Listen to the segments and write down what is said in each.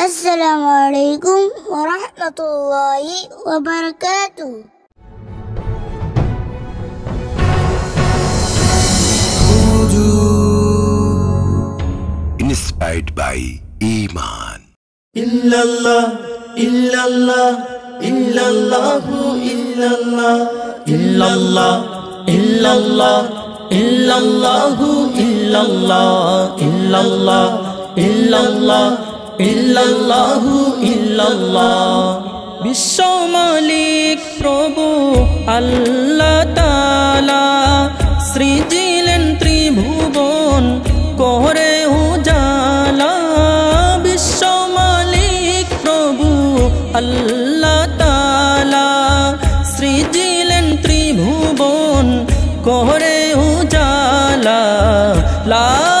السلام عليكم ورحمة الله وبركاته inspired by Iman. illallah illallah illallahu illallah illallah illallah illallahu illallah illallah illallah illallahu illallah বিশ্ব মালিক, প্রভু, আল্লাহ তালা সৃজিলেন ত্রিভুবন করে উজালা বিশ্ব মালিক, প্রভু, আল্লাহ তালা সৃজিলেন ত্রিভুবন করে উজালা লা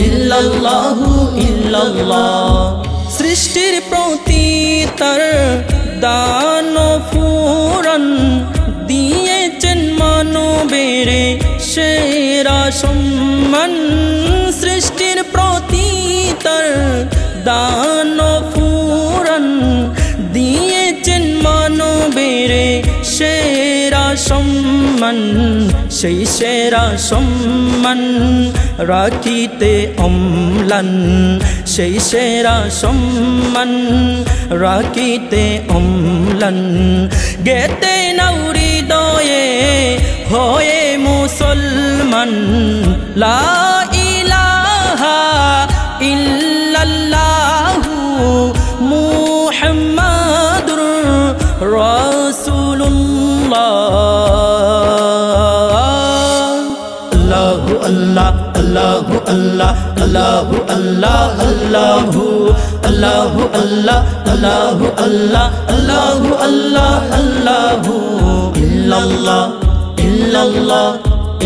ইল্লাল্লাহু ইল্লাল্লাহ সৃষ্টির প্রতি তার দান ফুরন দিয়েছেন মানবেরে সেরা সম্মান সৃষ্টির প্রতি তার দান ফুরন দিয়েছেন মানবেরে সেরা সম্মান সেই সেরা সম্মান, রাখিতে অম্লান। সেই সেরা সম্মান, রাখিতে অম্লান। গেতে নৌরি দয়ে হয়ে মুসলমান, লা আল্লাহ আল্লাহু আল্লাহ আল্লাহু আল্লাহু আল্লাহ আল্লাহু আল্লাহ আল্লাহু আল্লাহ ইল্লাল্লাহ ইল্লাল্লাহ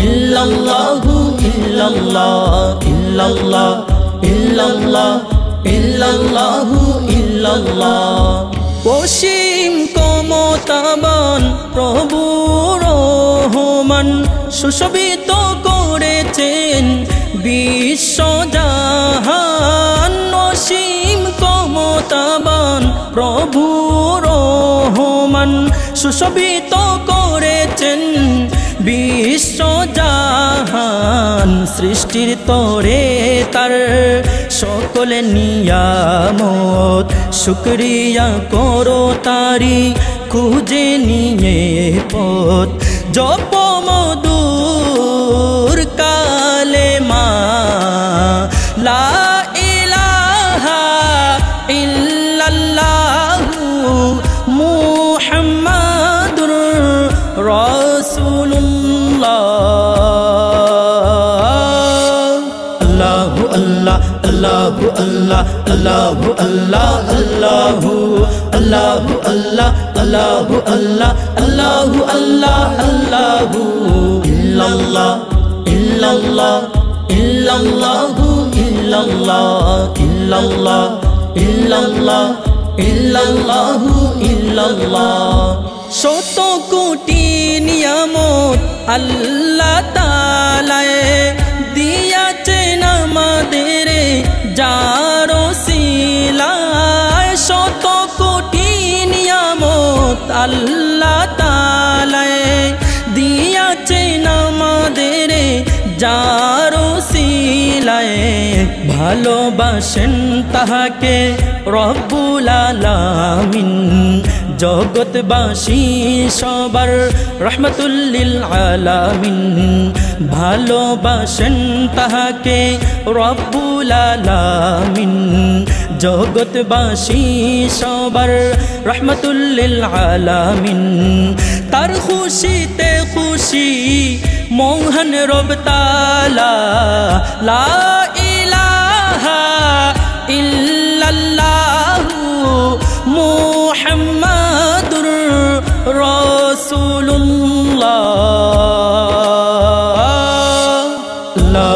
ইল্লাল্লাহু ইল্লাল্লাহ ইল্লাল্লাহ ইল্লাল্লাহ ইল্লাল্লাহু ইল্লাল্লাহ অসীম কমতাবান প্রভু রহমান, সুশোভিত করেছেন বিশ্বজাহান অসীম কমতাবান প্রভু রহমান সুশোভিত করেছেন বিশ্বজাহান সৃষ্টির তরে তার সকলে নিয়ামত। শুক্রিয়া করো তারি খুঁজে নিয়ে পথ। জপ রাসূলুল্লাহ আল্লাহু আল্লাহ আল্লাহু আল্লাহ আল্লাহু আল্লাহু আল্লাহ আল্লাহু আল্লাহ আল্লাহু আল্লাহ আল্লাহু ইল্লাল্লাহ ইল্লাল্লাহ ইল্লাল্লাহু ইল্লাল্লাহ ইল্লাল্লাহ ইল্লাল্লাহ ইল্লাল্লাহু ইল্লাল্লাহ শত কোটি নিয়ামত আল্লাহ তালায় দিয়াছেন আমাদের যারো শিলায়, শত কোটি নিয়ামত আল্লাহ তালায় দিয়াছেন আমাদের যারো শিলায়। ভালোবাসেন তাহাকে রব্বুল আলামিন। জগৎবাসী সবার রহমতুল্লিল আলামিন। ভালোবাসেন তাহাকে রব্বুল আলামিন। জগৎবাসী সবার রহমতুল্লিল আলামিন। তার খুশিতে খুশি মোহন রব তালা লা ইলাহা ইল্লাল্লাহু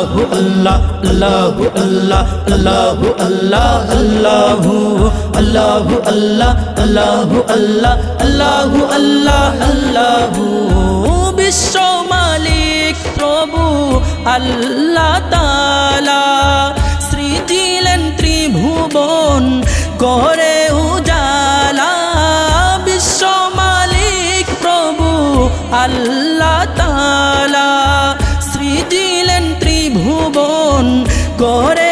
রাসূলুল্লাহ আল্লাহু আল্লাহ আল্লাহু আল্লাহ আল্লাহু আল্লাহু আল্লাহ আল্লাহু আল্লাহ আল্লাহু আল্লাহ আল্লাহু বিশ্ব মালিক, প্রভু আল্লাহ তালা সৃজিলেন ত্রিভুবন করে উজালা। বিশ্ব মালিক, প্রভু আল্লাহ তালা করে